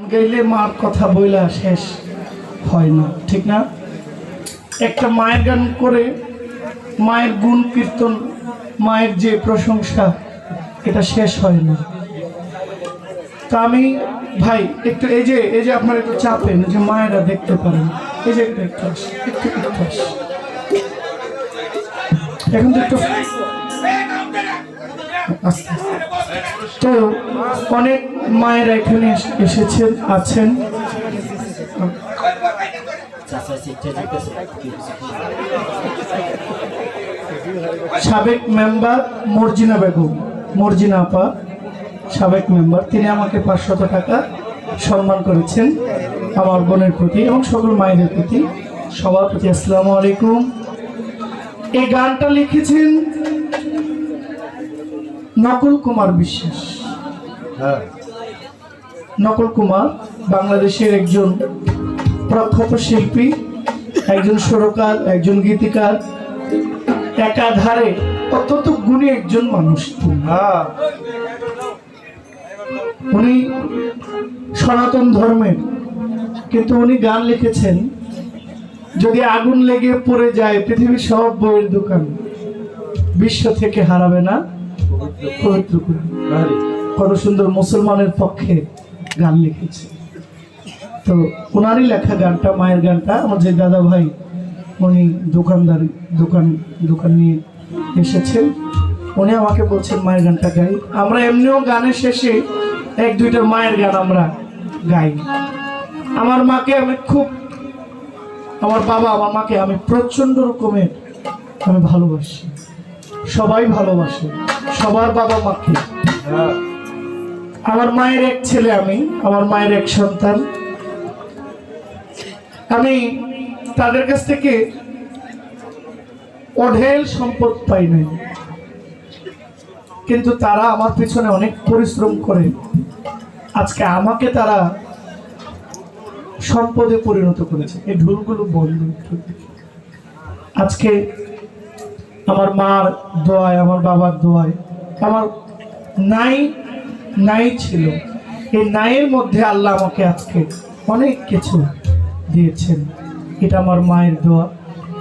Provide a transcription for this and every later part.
গেলে মার কথা বইলা শেষ হয় না, ঠিক না? একটা মায়ের গান করে মায়ের গুণ কীর্তন, মায়ের যে প্রশংসা, এটা শেষ হয় না। তা আমি, ভাই, একটু এই যে এই যে আপনার একটু চাপেন যে মায়েরা দেখতে পারেন, এই যে একটু একটু একটু একটু। এখন তো একটু আস্তে আস্তে। তো অনেক মায়েরা এখানে এসেছেন, আছেন। সাবেক মেম্বার মর্জিনা বেগম, মর্জিনা আপা, সাবেক মেম্বার। তিনি আমাকে পাঁচশত টাকা সম্মান করেছেন আমার বোনের প্রতি এবং সকল মায়েদের প্রতি। সবার প্রতি আসসালামু আলাইকুম। এই গানটা লিখেছেন নকুল কুমার বিশ্বাস। নকুল কুমার বাংলাদেশের একজন প্রখ্যাত শিল্পী একজন সুরকার একজন গীতিকার একাধারে অত্যন্ত গুণী একজন মানুষ উনি সনাতন ধর্মের কিন্তু উনি গান লিখেছেন যদি আগুন লেগে পড়ে যায় পৃথিবীর সব বইয়ের দোকান বিশ্ব থেকে হারাবে না। পবিত্র। কত সুন্দর মুসলমানের পক্ষে গান লিখেছে। তো ওনারই লেখা গানটা, মায়ের গানটা, আমার যে দাদা ভাই, উনি দোকানদার, দোকান দোকান নিয়ে এসেছেন। উনি আমাকে বলছেন, মায়ের গানটা গাই। আমরা এমনিও গানের শেষে এক, দুইটা মায়ের গান আমরা গাই। আমার মাকে আমি খুব, আমার বাবা, আমার মাকে আমি প্রচণ্ড রকমের আমি ভালোবাসি। সবাই ভালোবাসে, সবার বাবা মাকে আমার মায়ের এক ছেলে আমি, আমার মায়ের এক সন্তান। আমি তাদের কাছ থেকে অঢেল সম্পদ পাই নাই। কিন্তু তারা আমার পিছনে অনেক পরিশ্রম করে। আজকে আমাকে তারা সম্পদে পরিণত করেছে। এই ঢুলগুলো বন্ধ আজকে আমার মার দোয়ায়, আমার বাবার দোয়ায়। আমার নাই নাই ছিল। এই নাইয়ের মধ্যে আল্লাহ আমাকে আজকে অনেক কিছু দিয়েছেন। এটা আমার মায়ের দোয়া,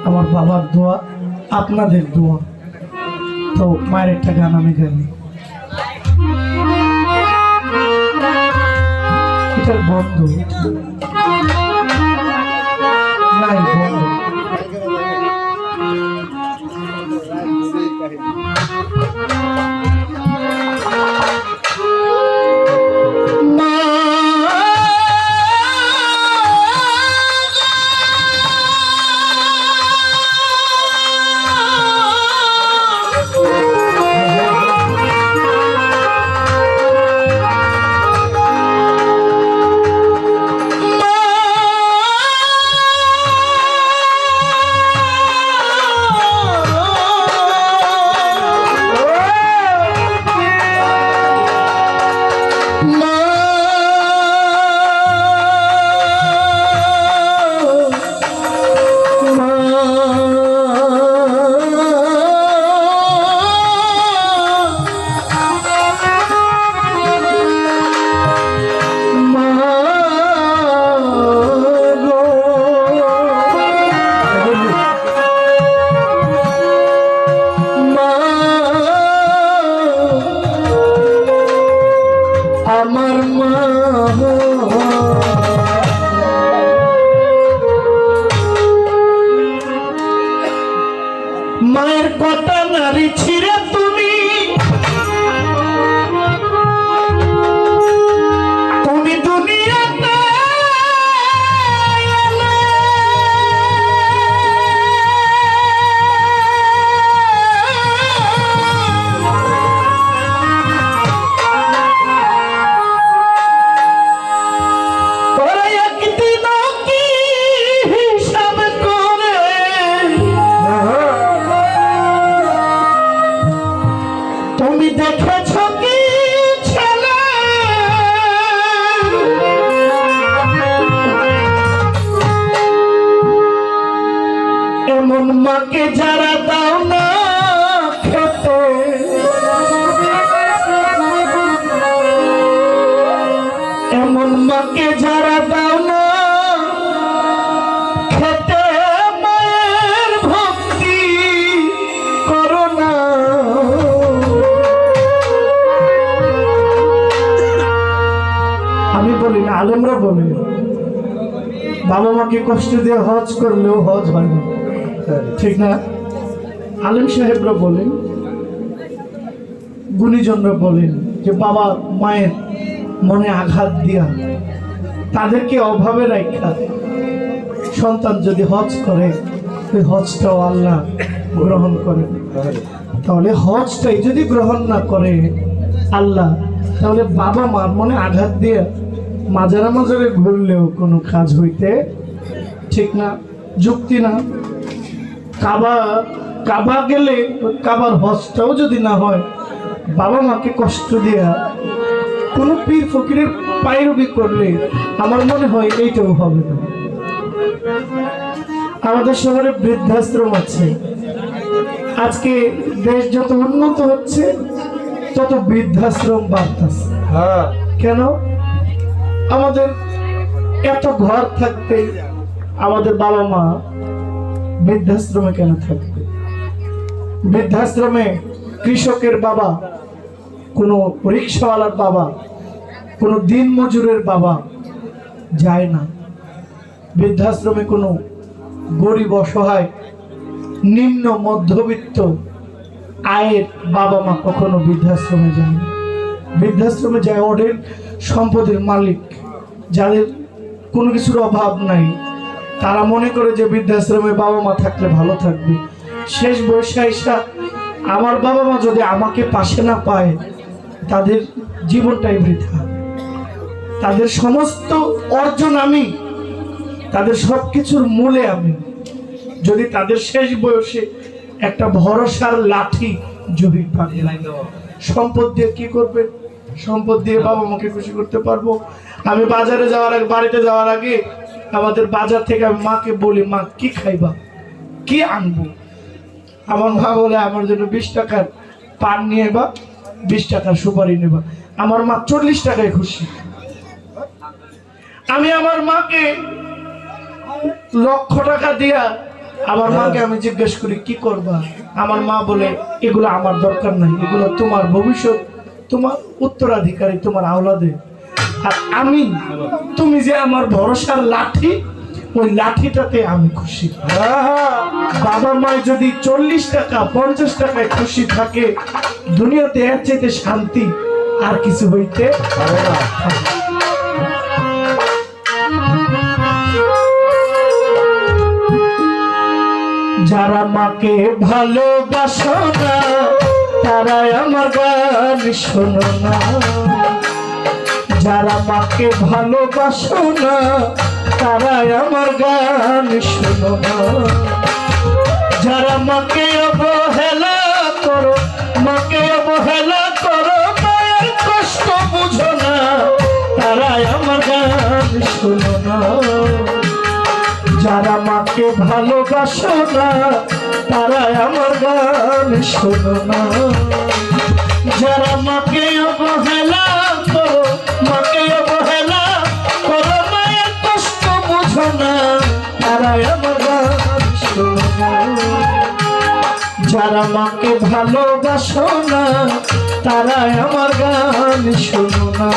আমার বাবার দোয়া, আপনাদের দোয়া। তো মায়ের একটা গান আমি গাই এটার বন্ধ নাই মাকে যারা দাও না, খেতে মায়ের ভক্তি করো না। আমি বলি না, আলেমরা বলে, বাবা মাকে কষ্ট দিয়ে হজ করলেও হজ হয় না। ঠিক না? আলেম সাহেবরা বলেন, গুণীজনরা বলেন যে বাবা মায়ের মনে আঘাত দিয়া তাদেরকে অভাবে রাখা সন্তান যদি হজ করে, ওই হজটাও আল্লাহ গ্রহণ করে। তাহলে হজটাই যদি গ্রহণ না করে আল্লাহ, তাহলে বাবা মার মনে আঘাত দিয়ে মাজারা মাজারে ঘুরলেও কোনো কাজ হইতে ঠিক না, যুক্তি না। কাবা কাবা গেলে, কাবার হজটাও যদি না হয়, বাবা মাকে কষ্ট দেয়া কোনো পীর ফকিরের পায়রবি করলে আমার মনে হয় এইটাও হবে না। আমাদের শহরে বৃদ্ধাশ্রম আছে। আজকে দেশ যত উন্নত হচ্ছে তত বৃদ্ধাশ্রম বাড়তেছে। হ্যাঁ। কেন? আমাদের এত ঘর থাকতে আমাদের বাবা মা বৃদ্ধাশ্রমে কেন থাকবে? বৃদ্ধাশ্রমে কৃষকের বাবা কোনো রিক্সাওয়ালার বাবা, কোনো দিন মজুরের বাবা যায় না। বৃদ্ধাশ্রমে কোনো গরিব অসহায় নিম্ন মধ্যবিত্ত আয়ের বাবা মা কখনো বৃদ্ধাশ্রমে যায় না। বৃদ্ধাশ্রমে যায় ওদের সম্পদের মালিক, যাদের কোনো কিছুর অভাব নাই। তারা মনে করে যে বৃদ্ধাশ্রমে বাবা মা থাকলে ভালো থাকবে। শেষ বয়সে আমার বাবা মা যদি আমাকে পাশে না পায় তাদের জীবনটাই বৃথা। তাদের সমস্ত অর্জন আমি, তাদের সব কিছুর মূলে আমি। যদি তাদের শেষ বয়সে একটা ভরসার লাঠি যদি পাবে সম্পদ দিয়ে কি করবে? সম্পদ দিয়ে বাবা মাকে খুশি করতে পারব? আমি বাজারে যাওয়ার আগে, বাড়িতে যাওয়ার আগে আমাদের বাজার থেকে আমি মাকে বলি, মা, কি খাইবা? কি আনব? আমার মা বলে, আমার জন্য বিশ টাকার পান নিয়ে বা বিশ টাকার সুপারি নেবা। আমার মা চল্লিশ টাকায় খুশি। আমি আমার মাকে লক্ষ টাকা দিয়া আমার মাকে আমি জিজ্ঞেস করি কি করবা? আমার মা বলে এগুলো আমার দরকার নাই। এগুলো তোমার ভবিষ্যৎ তোমার উত্তরাধিকারী তোমার আওলাদে। আর আমি তুমি যে আমার ভরসার লাঠি ওই লাঠিটাতে আমি খুশি। বাবা মায় যদি চল্লিশ টাকা, পঞ্চাশ টাকায় খুশি থাকে, দুনিয়াতে এর চাইতে শান্তি আর কিছু হইতে পারে না। যারা মাকে ভালোবাসো না, তারাই আমার গান শোনো না। যারা মাকে ভালোবাসো না তারাই আমার গান শোনো যারা মাকে অবহেলা করো, মাকে অবহেলা করো, মায়ের কষ্ট বুঝো না। তারাই আমার গান শোনো যারা মাকে ভালোবাসো না তারা আমার গান শোনো যারা মাকে অবহেলা যারা মাকে ভালোবাসো না তারা আমার গান শোনো না।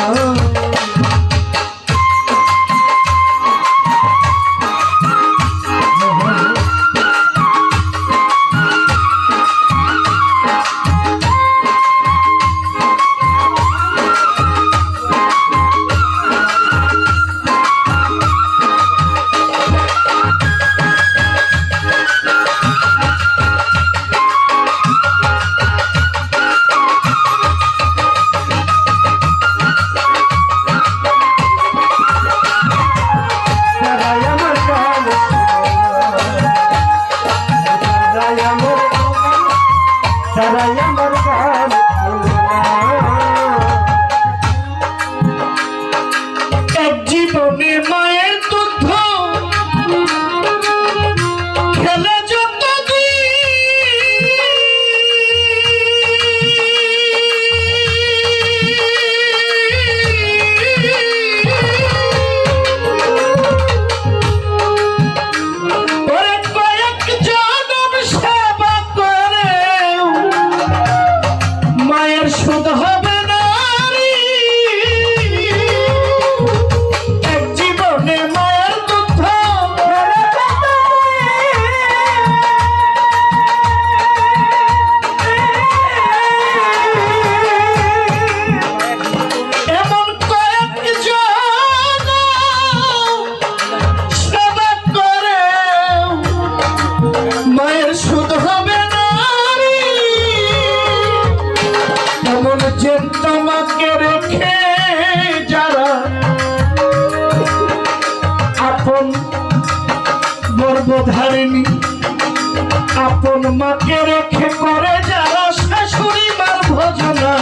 আপন মাকে রেখে করে যারা শাশুড়ি মার ভজনা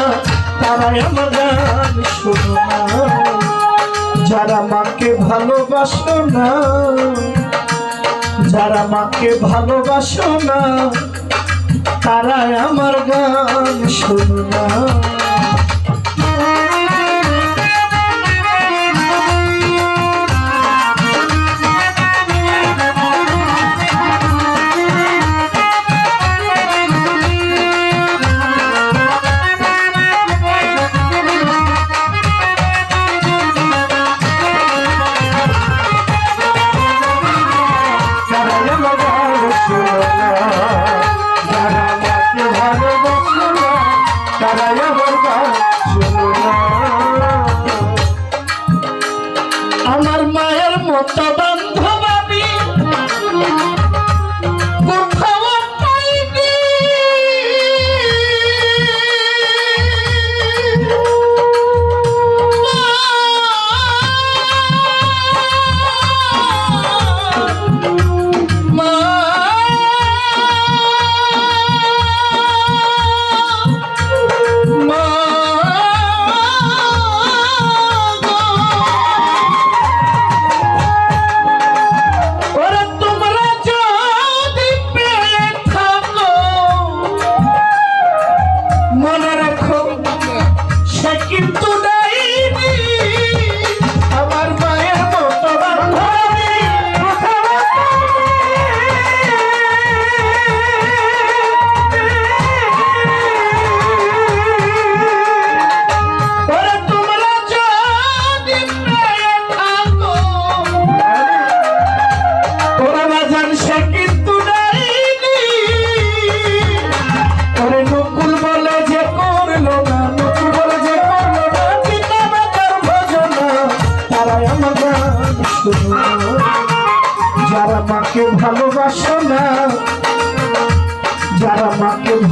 তারা আমার গান যারা মাকে ভালোবাসো না, যারা মাকে ভালোবাসো না তারা আমার গান শুনো। না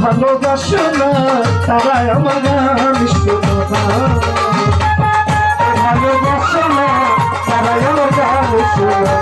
ভালোবাসো না তারা আমার গান শোনো না। ভালোবাসো না তারা আমার গান শোনো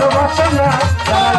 ভালোবাসা না।